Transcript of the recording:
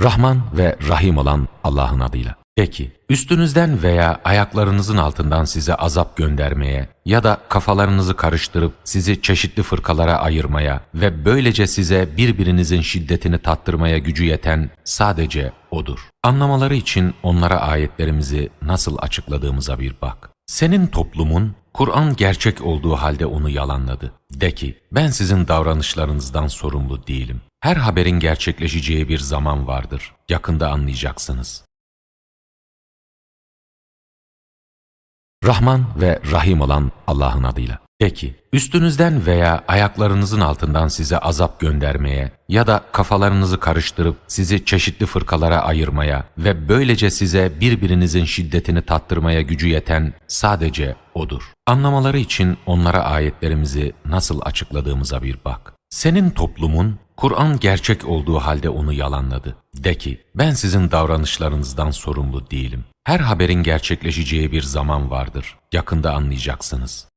Rahman ve Rahim olan Allah'ın adıyla. De ki, üstünüzden veya ayaklarınızın altından size azap göndermeye ya da kafalarınızı karıştırıp sizi çeşitli fırkalara ayırmaya ve böylece size birbirinizin şiddetini tattırmaya gücü yeten sadece O'dur. Anlamaları için onlara ayetlerimizi nasıl açıkladığımıza bir bak. Senin toplumun Kur'an gerçek olduğu halde onu yalanladı. De ki, ben sizin davranışlarınızdan sorumlu değilim. Her haberin gerçekleşeceği bir zaman vardır. Yakında anlayacaksınız. Rahman ve Rahim olan Allah'ın adıyla. De ki, üstünüzden veya ayaklarınızın altından size azap göndermeye ya da kafalarınızı karıştırıp sizi çeşitli fırkalara ayırmaya ve böylece size birbirinizin şiddetini tattırmaya gücü yeten sadece O'dur. Anlamaları için onlara ayetlerimizi nasıl açıkladığımıza bir bak. Senin toplumun Kur'an gerçek olduğu halde onu yalanladı. De ki, ben sizin davranışlarınızdan sorumlu değilim. Her haberin gerçekleşeceği bir zaman vardır. Yakında anlayacaksınız.